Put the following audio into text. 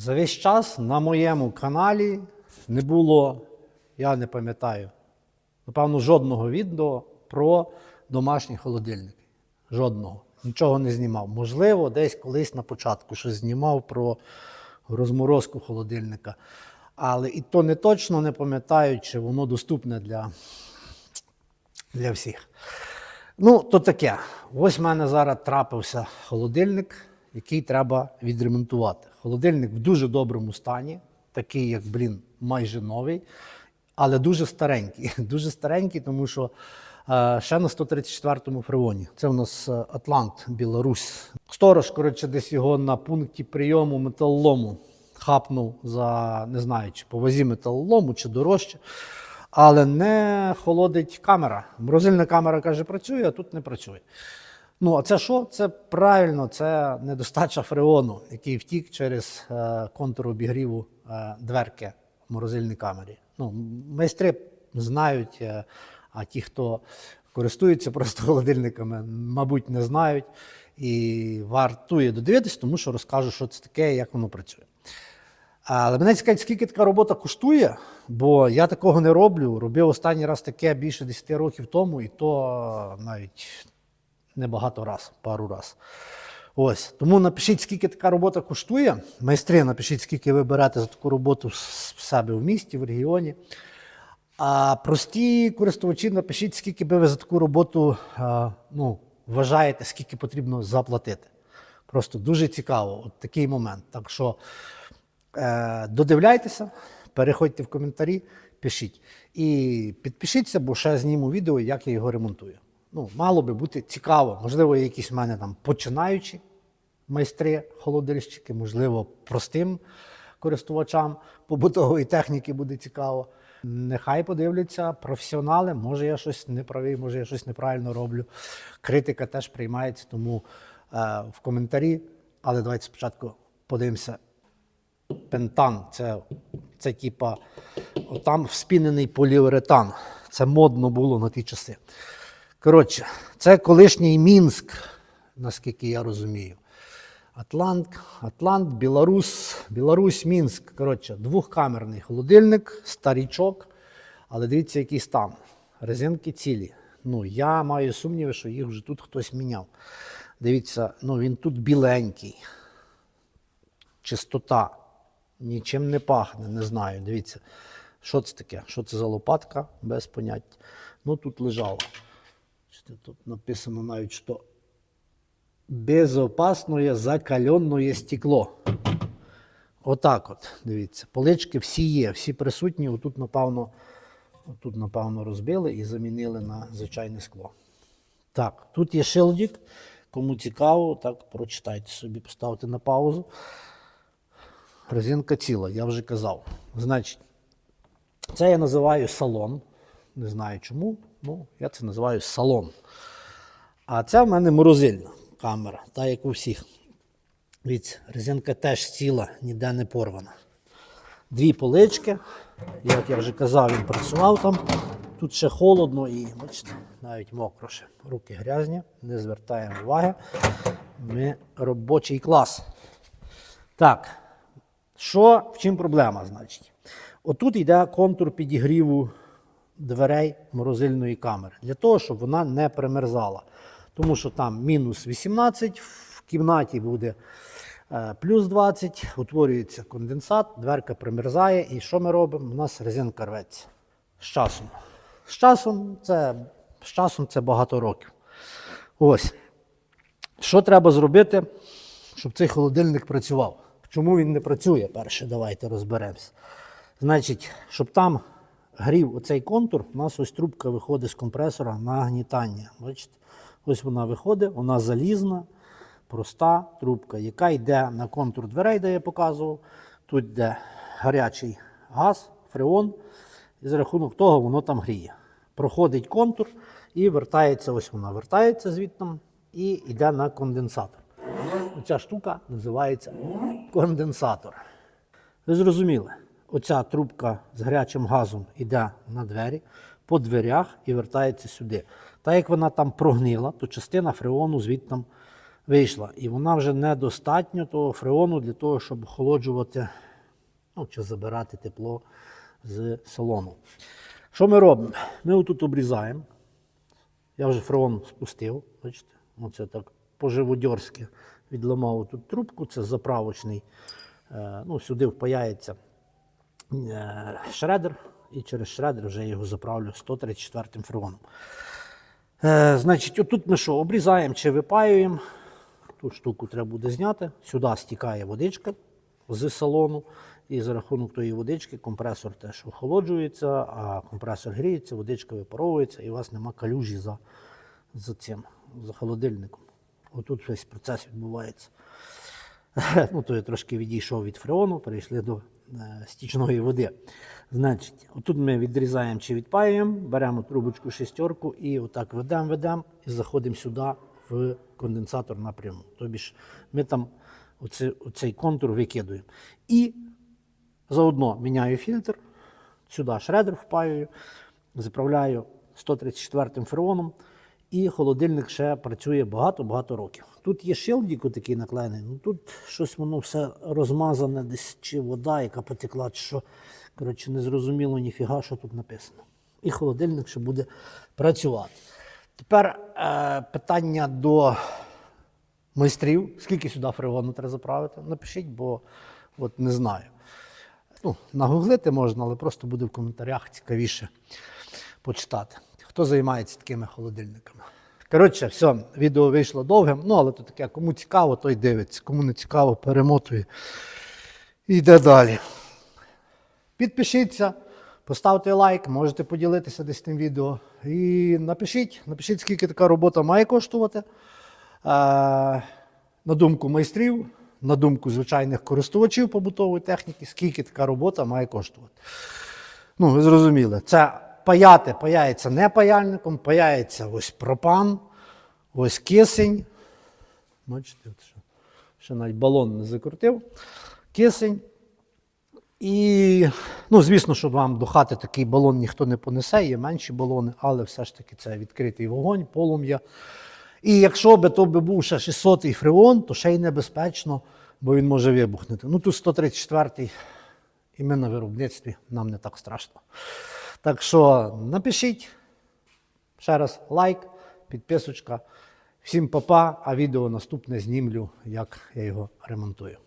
За весь час на моєму каналі не було, я не пам'ятаю, напевно, жодного відео про домашні холодильники. Жодного. Нічого не знімав. Можливо, десь колись на початку щось знімав про розморозку холодильника. Але і то не точно не пам'ятаю, чи воно доступне для, для всіх. Ну, то таке. Ось в мене зараз трапився холодильник, який треба відремонтувати. Холодильник в дуже доброму стані, такий, як, блін, майже новий, але дуже старенький. Дуже старенький, тому що е, ще на 134-му фреоні. Це у нас е, Атлант, Білорусь. Сторож, коротше, десь його на пункті прийому металолому хапнув за не знаю, чи по вазі металолому, чи дорожче. Але не холодить камера. Морозильна камера каже, працює, а тут не працює. Ну, а це що? Це правильно, це недостача фреону, який втік через е, контур обігріву е, дверки в морозильній камері. Ну, майстри знають, е, а ті, хто користується просто холодильниками, мабуть, не знають. І вартує додивитись, тому що розкажу, що це таке як воно працює. Але мене цікавить, скільки така робота коштує, бо я такого не роблю. Робив останній раз таке більше 10 років тому, і то навіть небагато раз, пару раз. Ось. Тому напишіть, скільки така робота коштує. Майстри, напишіть, скільки ви берете за таку роботу в себе в місті, в регіоні. А прості користувачі, напишіть, скільки би ви за таку роботу е, ну, вважаєте, скільки потрібно заплатити. Просто дуже цікаво, от такий момент. Так що е, додивляйтеся, переходьте в коментарі, пишіть. І підпишіться, бо ще зніму відео, як я його ремонтую. Ну, мало би бути цікаво. Можливо, якісь в мене там починаючі майстри, холодильщики, можливо, простим користувачам побутової техніки буде цікаво. Нехай подивляться професіонали, може я щось не правий, може я щось неправильно роблю. Критика теж приймається, тому е, в коментарі. Але давайте спочатку подивимося. Пентан це, це типа там вспінений поліуретан. Це модно було на ті часи. Коротше, це колишній Мінськ, наскільки я розумію. Атлант, Атлант, Білорус, Білорусь, Мінськ. Коротше, двохкамерний холодильник, старічок. Але дивіться, який стан. Резинки цілі. Ну, я маю сумніви, що їх вже тут хтось міняв. Дивіться, ну він тут біленький. Чистота. Нічим не пахне, не знаю. Дивіться, що це таке? Що це за лопатка? Без поняття. Ну тут лежало. Що Тут написано навіть, що безопасне закаленне стекло. Отак от, дивіться. Полички всі є, всі присутні. Отут, напевно, отут, напевно, розбили і замінили на звичайне скло. Так, тут є шилдик. Кому цікаво, так прочитайте собі, поставте на паузу. Резинка ціла, я вже казав. Значить, це я називаю салон. Не знаю чому, ну я це називаю салон. А це в мене морозильна камера, та як у всіх. Дивіться, резинка теж ціла, ніде не порвана. Дві полички. Як я вже казав, він працював там. Тут ще холодно і бачите, навіть мокро ще. Руки грязні, не звертаємо уваги. Ми робочий клас. Так, що, в чим проблема, значить? Отут йде контур підігріву дверей морозильної камери для того, щоб вона не примерзала. Тому що там мінус 18, в кімнаті буде е, плюс 20, утворюється конденсат, дверка примерзає. І що ми робимо? У нас резинка рветься з часом. З часом це, з часом це багато років. Ось. Що треба зробити, щоб цей холодильник працював? Чому він не працює? Перше, давайте розберемося. Значить, щоб там грів оцей контур, у нас ось трубка виходить з компресора на гнітання. Бачите? Ось вона виходить, вона залізна, проста трубка, яка йде на контур дверей, де я показував. Тут йде гарячий газ, фреон, і за рахунок того воно там гріє. Проходить контур і вертається, ось вона вертається звідтам і йде на конденсатор. Оця штука називається конденсатор. Ви зрозуміли, оця трубка з гарячим газом йде на двері, по дверях і вертається сюди. Та як вона там прогнила, то частина фреону звідтам вийшла. І вона вже недостатньо того фреону для того, щоб охолоджувати ну, чи забирати тепло з салону. Що ми робимо? Ми отут обрізаємо. Я вже фреон спустив, бачите, оце так по-живодьорськи відламав тут трубку, це заправочний. Е, ну, сюди впаяється шредер, і через шредер вже його заправлю 134 фреоном. Е, значить, отут ми що, обрізаємо чи випаюємо. Ту штуку треба буде зняти. Сюди стікає водичка з салону. І за рахунок тої водички компресор теж охолоджується, а компресор гріється, водичка випаровується, і у вас нема калюжі за, за цим, за холодильником. Отут весь процес відбувається. Ну, то я трошки відійшов від фреону, перейшли до е, стічної води. Значить, отут ми відрізаємо чи відпаюємо, беремо трубочку шестерку і отак ведемо, ведемо і заходимо сюди в конденсатор напряму. Тобі ж ми там оце, оцей контур викидуємо. І заодно міняю фільтр, сюди шредер впаюю, заправляю 134 фреоном, і холодильник ще працює багато-багато років. Тут є шилдік такий наклеєний, ну тут щось воно все розмазане, десь чи вода, яка потекла, чи що. Коротше, не зрозуміло ніфіга, що тут написано. І холодильник ще буде працювати. Тепер е, питання до майстрів. Скільки сюди фреону треба заправити? Напишіть, бо от не знаю. Ну, нагуглити можна, але просто буде в коментарях цікавіше почитати. Хто займається такими холодильниками? Коротше, все, відео вийшло довгим, ну але то таке, кому цікаво, той дивиться, кому не цікаво, перемотує і йде далі. Підпишіться, поставте лайк, можете поділитися десь тим відео. І напишіть, напишіть, скільки така робота має коштувати. Е, на думку майстрів, на думку звичайних користувачів побутової техніки, скільки така робота має коштувати. Ну, ви зрозуміли, це паяти паяється не паяльником, паяється ось пропан, ось кисень. Бачите, ще, ще навіть балон не закрутив. Кисень. І, ну, звісно, що вам до хати такий балон ніхто не понесе, є менші балони, але все ж таки це відкритий вогонь, полум'я. І якщо би то би був ще 600-й фреон, то ще й небезпечно, бо він може вибухнути. Ну тут 134-й, і ми на виробництві, нам не так страшно. Так що напишіть ще раз лайк, підписочка. Всім па-па, а відео наступне знімлю, як я його ремонтую.